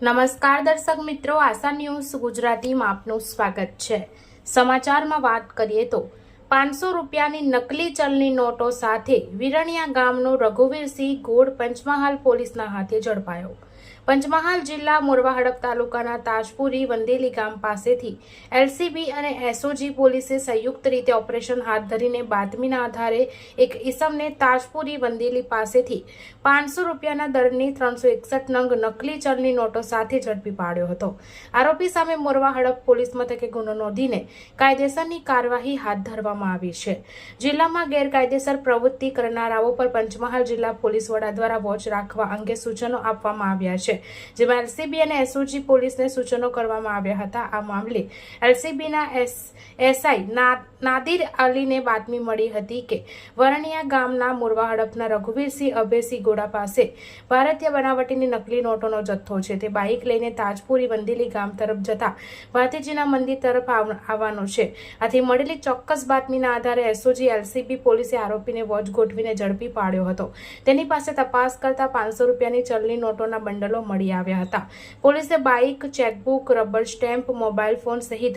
નમસ્કાર દર્શક મિત્રો, આશા ન્યૂઝ ગુજરાતીમાં આપનું સ્વાગત છે. સમાચારમાં વાત કરીએ તો, પાંચસો રૂપિયાની નકલી ચલની નોટો સાથે વિરણિયા ગામનો રઘુવીરસિંહ ગોળ પંચમહાલ પોલીસના હાથે ઝડપાયો. પંચમહાલ જિલ્લા મોરવા હડપ તાલુકાના તાજપુરી વંદેલી ગામ પાસેથી એલસીબી અને એસઓજી પોલીસે સંયુક્ત રીતે ઓપરેશન હાથ ધરીને બાતમીના આધારે એક ઈસમને તાજપુરી વંદેલી પાસેથી પાંચસો રૂપિયાના દરની ત્રણસો એકસઠ નંગ નકલી ચલની નોટો સાથે ઝડપી પાડ્યો હતો. આરોપી સામે મોરવા હડપ પોલીસ મથકે ગુનો નોંધીને કાયદેસરની કાર્યવાહી હાથ ધરવામાં આવી છે. જિલ્લામાં ગેરકાયદેસર પ્રવૃત્તિ કરનારાઓ પર પંચમહાલ જિલ્લા પોલીસ વડા દ્વારા વોચ રાખવા અંગે સૂચનો આપવામાં આવ્યા છે, જેમાં એલસીબી અને એસઓજી પોલીસને સૂચનો કરવામાં આવ્યા હતા. આ મામલે એલસીબીના એસ, એસઆઈ નાદિર અલીને બાતમી મળી હતી કે વરણિયા ગામના મોરવા હડપના રઘુવીરસિંહ અભયસિંહ ગોડા પાસે ભારતીય બનાવટીની નકલી નોટોનો જથ્થો છે. તે બાઇક લઈને તાજપુરી વંદેલી ગામ તરફ જતા ભારતીજીના મંદિર તરફ આવવાનો છે. આથી મળેલી ચોક્કસ બાતમીના આધારે એસઓજી, એલસીબી પોલીસે આરોપીને વોચ ગોઠવીને ઝડપી પાડ્યો હતો. તેની પાસે તપાસ કરતા પાંચસો રૂપિયાની ચલની નોટોના બંડલો મળી આવ્યા હતા. પોલીસે bike, chequebook, rubber stamp mobile phone સહિત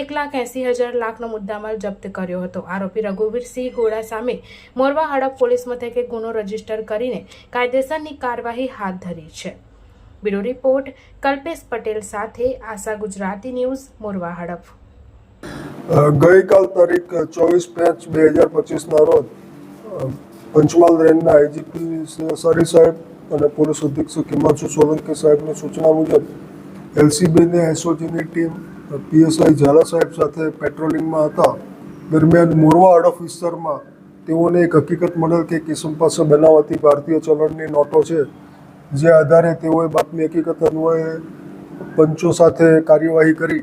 એક લાખ એસી હજાર લાખનો મુદ્દામાલ જપ્ત કર્યો હતો. આરોપી રઘુવીરસિંહ ગોળા સામે મોરવા હડપ પોલીસ મથકે ગુનો રજિસ્ટર કરીને કાયદેસરની કાર્યવાહી હાથ ધરી છે. બ્યુરો રિપોર્ટ, કલ્પેશ પટેલ સાથે આશા ગુજરાતી ન્યૂઝ, મોરવા હડફ ગઈકાલ તારીખ ચોવીસ પાંચ બે હજાર પચીસના રોજ પંચમહાલ રેન્જના આઈજીપી સરી સાહેબ અને પોલીસ અધિક્ષક હિમાંશુ સોલંકી સાહેબની સૂચના મુજબ એલસીબીની એસઓજીની ટીમ પીએસઆઈ ઝાલા સાહેબ સાથે પેટ્રોલિંગમાં હતા. દરમિયાન મોરવા અડફ વિસ્તારમાં તેઓને એક હકીકત મળેલ કે કિસમ પાસે બનાવતી ભારતીય ચલણની નોટો છે, જે આધારે તેઓએ બાતમી હકીકત અન્વયે પંચો સાથે કાર્યવાહી કરી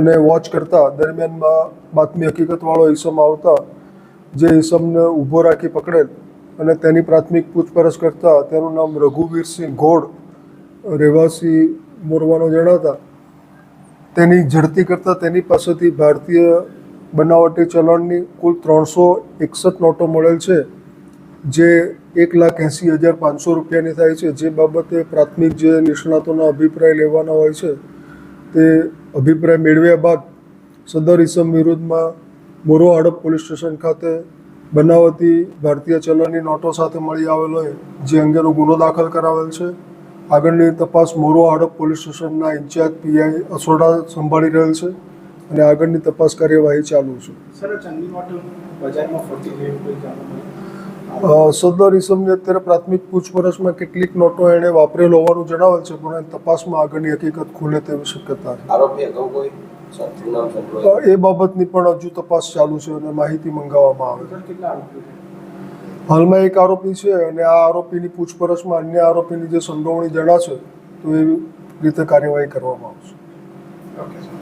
અને વોચ કરતા દરમિયાનમાં બાતમી હકીકતવાળો ઈસમ આવતા, જે ઈસમને ઊભો રાખી પકડેલ. અને તેની પ્રાથમિક પૂછપરછ કરતા તેનું નામ રઘુવીરસિંહ ઘોડ રહેવાસી મોરવાનો જણાતા તેની ઝડપી કરતાં તેની પાસેથી ભારતીય બનાવટી ચલણની કુલ ત્રણસો એકસઠ નોટો મળેલ છે, જે એક લાખ એંસી હજાર પાંચસો રૂપિયાની થાય છે. જે બાબતે પ્રાથમિક જે નિષ્ણાતોના અભિપ્રાય લેવાના હોય છે, તે અભિપ્રાય મેળવ્યા બાદ સદર ઇસમ વિરુદ્ધમાં મોરો હડપ પોલીસ સ્ટેશન ખાતે બનાવતી ભારતીય ચલણની નોટો સાથે મળી આવેલો હોય જે અંગેનો ગુનો દાખલ કરાવેલ છે. આગળની તપાસ મોરો હડપ પોલીસ સ્ટેશનના ઇન્ચાર્જ પીઆઈ અસોડા સંભાળી રહેલ છે અને આગળની તપાસ કાર્યવાહી ચાલુ છે. સર આ ચંદી નોટ બજારમાં ફરતી હોય એવું કોઈ જાણવા મળ્યું? અ, સદર ઇસમને અત્યારે પ્રાથમિક પૂછપરછમાં કેટલીક નોટો એણે વાપરેલ હોવાનું જણાવેલ છે પણ તપાસમાં આગળની હકીકત ખુલે તેવી શક્યતા છે. આરોપી અગાઉ કોઈ એ બાબતની પણ હજુ તપાસ ચાલુ છે અને માહિતી મંગાવવામાં આવે છે? હાલમાં એક આરોપી છે અને આ આરોપીની પૂછપરછમાં અન્ય આરોપીની જે સંડોવણી જણાશે તો એવી રીતે કાર્યવાહી કરવામાં આવશે. ઓકે